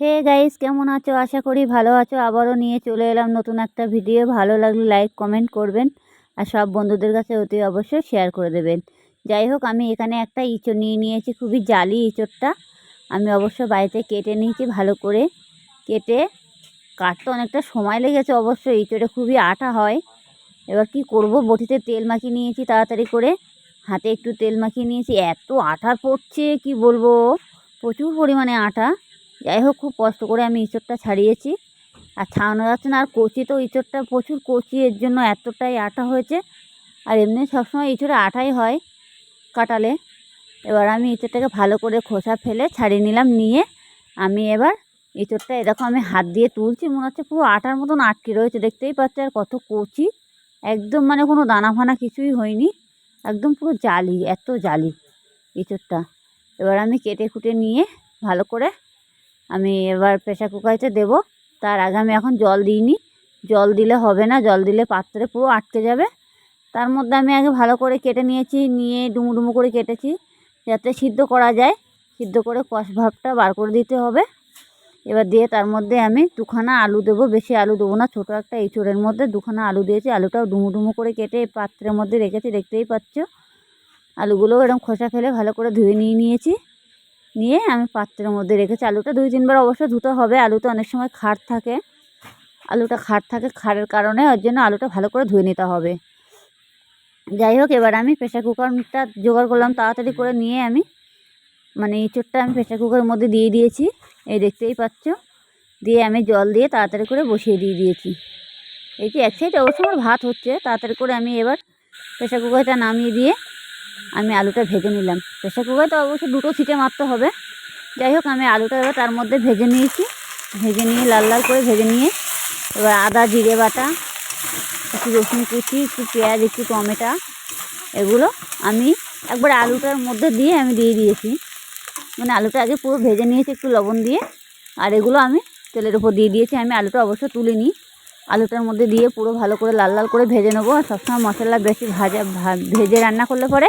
Hey guys, কেমন আছো? আশা করি ভালো আছো। আবারও নিয়ে চলে এলাম নতুন একটা ভিডিও। ভালো লাগলে লাইক, কমেন্ট করবেন আর সব বন্ধুদের কাছে অতি অবশ্যই শেয়ার করে দেবেন। যাই হোক, আমি এখানে একটা ইঁচড় নিয়ে নিয়েছি, খুবই জালি ইঁচড়টা। আমি অবশ্য বাড়িতে কেটে নিয়েছি ভালো করে। কেটে কাটতে অনেকটা সময় লেগেছে অবশ্যই ইঁচড়ে খুবই আটা হয়। এবার কি করব? বটিতে তেল মাখিয়ে নিয়েছি তাড়াতাড়ি করে। হাতে একটু তেল মাখিয়ে নিয়েছি। এত আঠা পড়ছে, কি বলব? প্রচুর পরিমাণে আটা। যাই হোক খুব কষ্ট করে আমি ইঁচড়টা ছাড়িয়েছি। আর ছাড়ানো যাচ্ছে না, আর কচি তো ইঁচড়টা প্রচুর কচি, এর জন্য এতটাই আটা হয়েছে। আর এমনি সবসময় ইঁচড়ে আটাই হয় কাটালে। এবার আমি ইঁচড়টাকে ভালো করে খোসা ফেলে ছাড়িয়ে নিলাম, নিয়ে আমি এবার ইঁচড়টা এরকম আমি হাত দিয়ে তুলছি, মনে হচ্ছে পুরো আটার মতন আটকে রয়েছে, দেখতেই পাচ্ছি আর কত কচি। একদম মানে কোনো দানা ফানা কিছুই হয়নি, একদম পুরো জালি, এত জালি ইঁচড়টা। এবার আমি কেটে কুটে নিয়ে ভালো করে আমি এবার প্রেশার কুকারতে দেবো। তার আগে আমি এখন জল দিইনি। জল দিলে হবে না, জল দিলে পাত্রে পুরো আটকে যাবে। তার মধ্যে আমি আগে ভালো করে কেটে নিয়েছি, নিয়ে ডুমু ডুমু করে কেটেছি, যাতে সিদ্ধ করা যায়। সিদ্ধ করে কষ ভাবটা বার করে দিতে হবে। এবার দিয়ে তার মধ্যে আমি দুখানা আলু দেবো। বেশি আলু দেবো না, ছোটো একটা ইঁচড়ের মধ্যে দুখানা আলু দিয়েছি। আলুটাও ডুমু ডুমু করে কেটে পাত্রের মধ্যে রেখেছি, দেখতেই পাচ্ছ। আলুগুলোও এরকম খোসা ফেলে ভালো করে ধুয়ে নিয়ে নিয়েছি। নিয়ে আমি পাত্রের মধ্যে রেখেছি। আলুটা দুই তিনবার অবশ্যই ধুতে হবে। আলুতে অনেক সময় খার থাকে। আলুটা খার থাকে, খারের কারণে ওর জন্য আলুটা ভালো করে ধুয়ে নিতে হবে। যাই হোক, এবার আমি প্রেশার কুকারটা জোগাড় করলাম। তাড়াতাড়ি করে নিয়ে আমি মানে ইঁচড়টা আমি প্রেশার কুকারের মধ্যে দিয়ে দিয়েছি। এই দেখতেই পাচ্ছ? দিয়ে আমি জল দিয়ে তাড়াতাড়ি করে বসিয়ে দিয়ে দিয়েছি। এই যে এক সাইড অবশ্য আমার ভাত হচ্ছে। তাড়াতাড়ি করে আমি এবার প্রেশার কুকারটা নামিয়ে দিয়ে আমি আলুটা ভেজে নিলাম। প্রেশার কুকারে তো অবশ্যই দুটো সিটে মারতে হবে। যাই হোক, আমি আলুটা এবার তার মধ্যে ভেজে নিয়েছি। ভেজে নিয়ে লাল লাল করে ভেজে নিয়ে এবার আদা, জিরে বাটা, একটু রসুন কুচি, একটু পেঁয়াজ, একটু টমেটো এগুলো আমি একবার আলুটার মধ্যে দিয়ে আমি দিয়ে দিয়েছি। মানে আলুটা আগে পুরো ভেজে নিয়েছি একটু লবণ দিয়ে। আর এগুলো আমি তেলের উপর দিয়ে দিয়েছি। আমি আলুটা অবশ্য তুলে নিই আলুটার মধ্যে দিয়ে পুরো ভালো করে লাল লাল করে ভেজে নেব। আর সবসময় মশলা বেশি ভাজা ভেজে রান্না করলে পরে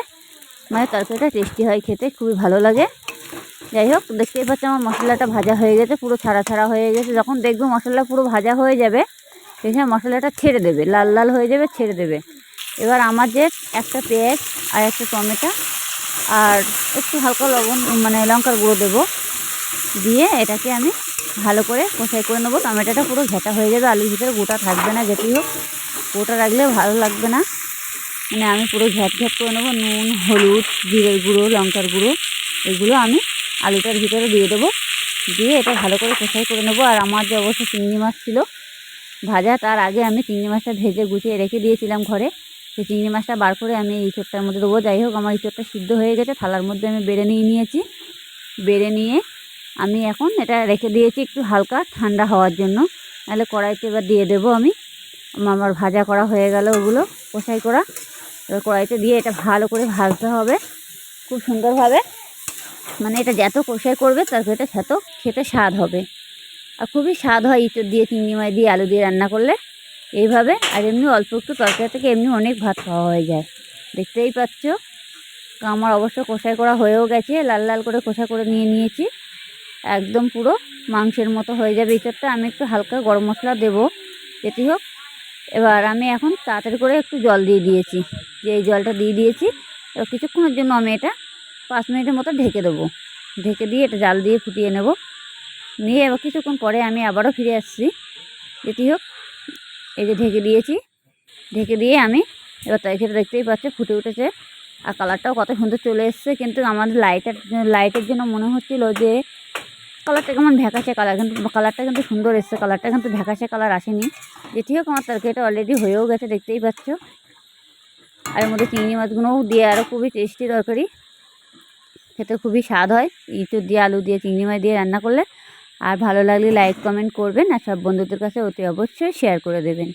মানে তরকারিটা টেস্টি হয় খেতে, খুবই ভালো লাগে। যাই হোক, দেখতেই পাচ্ছি আমার মশলাটা ভাজা হয়ে গেছে, পুরো ছাড়া ছাড়া হয়ে গেছে। যখন দেখব মশলা পুরো ভাজা হয়ে যাবে সময় মশলাটা ছেড়ে দেবে, লাল লাল হয়ে যাবে, ছেড়ে দেবে। এবার আমার যে একটা পেঁয়াজ আর একটা টমেটো আর একটু হালকা লবণ মানে লঙ্কার গুঁড়ো দেবো, দিয়ে এটাকে আমি ভালো করে কষাই করে নেব। টমেটোটা পুরো ঘেটা হয়ে যাবে, আলুর ভিতরে গোটা থাকবে না যেটি হোক। গোটা রাখলে ভালো লাগবে না। মানে আমি পুরো ঘ্যাট ঘ্যাট করে নেব, নুন, হলুদ, জিরের গুঁড়ো, লঙ্কার গুঁড়ো, এগুলো আমি আলুটার ভিতরে দিয়ে দেবো। দিয়ে এটা ভালো করে কষাই করে নেব। আর আমার যে অবশ্য চিংড়ি মাছ ছিল, ভাজা, তার আগে আমি চিংড়ি মাছটা ভেজে গুছিয়ে রেখে দিয়েছিলাম ঘরে। সেই চিংড়ি মাছটা বার করে আমি এই চোটটার মধ্যে দেবো। যাই হোক, আমার এই চোটটা সিদ্ধ হয়ে গেছে। থালার মধ্যে আমি বেড়ে নিয়ে নিয়েছি। বেড়ে নিয়ে আমি এখন এটা রেখে দিয়েছি একটু হালকা ঠান্ডা হওয়ার জন্য। নাহলে কড়াইতে এবার দিয়ে দেবো আমি। আমার ভাজা করা হয়ে গেল ওগুলো। কষাই করা। এবার কড়াইতে দিয়ে এটা ভালো করে ভাজতে হবে, খুব সুন্দরভাবে। মানে এটা যত কষাই করবে তরকারিটা সেত খেতে স্বাদ হবে। আর খুবই স্বাদ হয় ইঁচড় দিয়ে, চিংড়ি মাছ দিয়ে, আলু দিয়ে রান্না করলে। এইভাবে, আর এমনি অল্প একটু তরকারি থেকে এমনি অনেক ভাত খাওয়া হয়ে যায়। দেখতেই পাচ্ছ আমার অবশ্য কষাই করা হয়েও গেছে, লাল লাল করে কষা করে নিয়ে নিয়েছি। একদম পুরো মাংসের মতো হয়ে যাবে ইঁচড়টা। আমি একটু হালকা গরম মশলা দেবো। যেটি হোক এবার আমি এখন তাড়াতাড়ি করে একটু জল দিয়ে দিয়েছি। যে এই জলটা দিয়ে দিয়েছি, এবার কিছুক্ষণের জন্য আমি এটা পাঁচ মিনিটের মতো ঢেকে দেবো। ঢেকে দিয়ে এটা জাল দিয়ে ফুটিয়ে নেব। নিয়ে এবার কিছুক্ষণ পরে আমি আবারও ফিরে আসছি। যেটি হোক, এই যে ঢেকে দিয়েছি। ঢেকে দিয়ে আমি এবার তরকারিটা দেখতেই পাচ্ছে, ফুটে উঠেছে। আর কালারটাও কত সুন্দর চলে এসছে। কিন্তু আমাদের লাইটের লাইটের জন্য মনে হচ্ছিল যে কালারটা কেমন ভ্যাকাশে কালার, কিন্তু কালারটা কিন্তু সুন্দর এসছে। কালারটা কিন্তু ভ্যাকাশে কালার আসেনি। যেটি হোক আমার তরকারিটা অলরেডি হয়েও গেছে, দেখতেই পাচ্ছ। আর এর মধ্যে চিংড়ি মাছগুলোও দিয়ে আরও খুবই টেস্টি তরকারি। খেতে খুবই স্বাদ হয়। ইঁচুর দিয়ে, আলু দিয়ে, চিংড়ি মাছ দিয়ে রান্না করলে। আর ভালো লাগলে লাইক কমেন্ট করবেন। আর সব বন্ধুদের কাছে অতি অবশ্যই শেয়ার করে দেবেন।